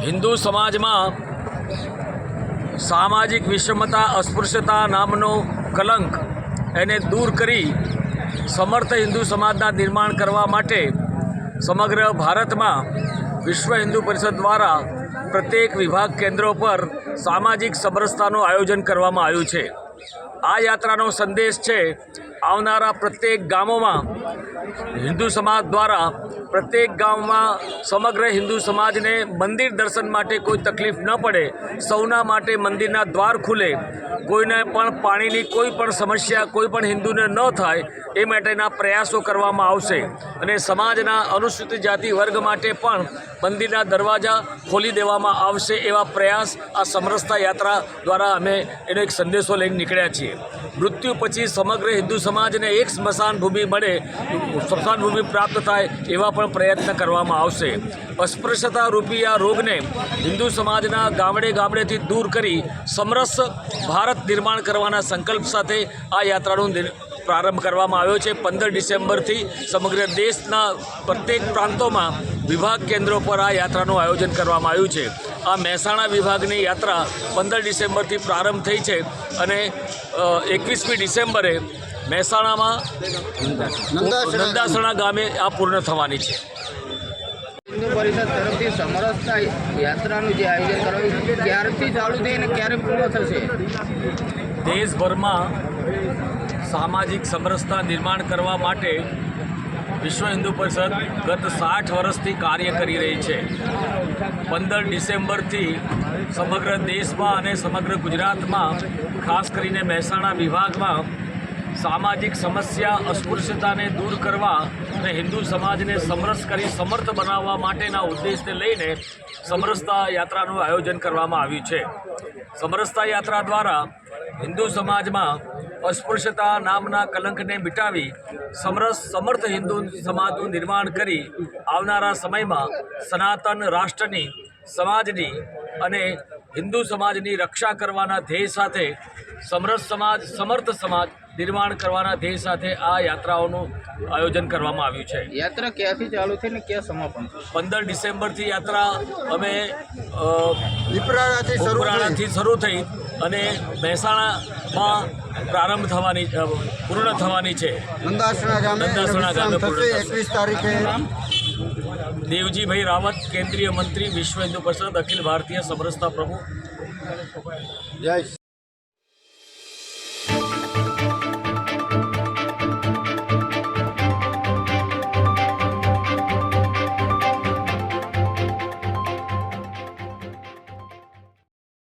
હિન્દુ સમાજમાં સામાજિક વિષમતા અસ્પૃશ્યતા નામનો કલંક એને દૂર કરી સમર્થ હિન્દુ સમાજના નિર્માણ કરવા માટે સમગ્ર ભારતમાં વિશ્વ હિન્દુ પરિષદ દ્વારા પ્રત્યેક વિભાગ કેન્દ્રો પર સામાજિક સમરસતાનું આયોજન કરવામાં આવ્યું છે. આ યાત્રાનો સંદેશ છે આવનારા પ્રત્યેક ગામોમાં હિન્દુ સમાજ દ્વારા પ્રત્યેક ગામમાં સમગ્ર હિન્દુ સમાજને મંદિર દર્શન માટે કોઈ તકલીફ ન પડે, સૌના માટે મંદિરના દ્વાર ખુલે. કોઈને પણ પાણીની કોઈ પણ સમસ્યા, કોઈ પણ હિન્દુને ન થાય એ માટેના પ્રયાસો કરવામાં આવશે. અને સમાજના અનુસૂચિત જાતિ વર્ગ માટે પણ મંદિરના દરવાજા ખોલી દેવામાં આવશે એવા પ્રયાસ આ સમરસતા યાત્રા દ્વારા અમે એનો એક સંદેશો લઈને નીકળ્યા છીએ. મૃત્યુ પછી સમગ્ર હિન્દુ સમાજને એક સ્મશાન ભૂમિ મળે સ્મશાન ભૂમિ પ્રાપ્ત થાય એવા પણ પ્રયત્ન કરવામાં આવશે. અસ્પૃશ્યતા રૂપી આ રોગને હિન્દુ સમાજના ગામડે ગામડેથી દૂર કરી સમરસ ભારત નિર્માણ કરવાના સંકલ્પ સાથે આ યાત્રાનું પ્રારંભ કરવામાં આવ્યો છે. પંદર ડિસેમ્બરથી સમગ્ર દેશના પ્રત્યેક પ્રાંતોમાં વિભાગ કેન્દ્રો પર આ યાત્રાનું આયોજન કરવામાં આવ્યું છે. આ મહેસાણા વિભાગની યાત્રા પંદર ડિસેમ્બરથી પ્રારંભ થઈ છે અને એકવીસમી ડિસેમ્બરે મહેસાણામાં નંદાસણા. ગામે આ પૂર્ણ થવાની છે. હિન્દુ પરિષદ તરફથી સમરસતા યાત્રાનું જે આયોજન કરવાનું ક્યારથી ચાલુ થઈ અને ક્યારે પૂર્ણ થશે? દેશભરમાં સામાજિક સમરસતા નિર્માણ કરવા માટે વિશ્વ હિન્દુ પરિષદ ગત સાઠ વર્ષથી કાર્ય કરી રહી છે. પંદર ડિસેમ્બરથી સમગ્ર દેશમાં અને સમગ્ર ગુજરાતમાં ખાસ કરીને મહેસાણા વિભાગમાં સામાજિક સમસ્યા, અસ્પૃશ્યતાને દૂર કરવા અને હિન્દુ સમાજને સમરસ કરી, સમર્થ બનાવવા માટેના ઉદ્દેશને લઈને સમરસતા યાત્રાનું આયોજન કરવામાં આવ્યું છે. સમરસતા યાત્રા દ્વારા હિન્દુ સમાજમાં અસ્પૃશ્યતા નામના કલંકને મિટાવી સમરસ, સમર્થ હિન્દુ સમાજનું નિર્માણ કરી આવનારા સમયમાં સનાતન રાષ્ટ્રની, સમાજની અને હિન્દુ સમાજની રક્ષા કરવાના ધ્યેય સાથે સમરસ સમાજ, સમર્થ સમાજ નિર્માણ કરવાના ધ્યેય સાથે આ યાત્રાઓનું આયોજન કરવામાં આવ્યું છે. યાત્રા ક્યાંથી ચાલુ થઈ ને ક્યાં સમાપન પંદર ડિસેમ્બરથી યાત્રા અમે વિપરાણાથી શરૂ થઈ. ઉપરાણાથી શરૂ થઈ અને મહેસાણામાં પ્રારંભ થવાની પૂર્ણ થવાની છે. નંદાસણા ગામે. એકવીસ તારીખે. દેવજીભાઈ રાવત કેન્દ્રીય મંત્રી વિશ્વ હિન્દુ પરિષદ અખિલ ભારતીય સમરસતા પ્રમુખ. જય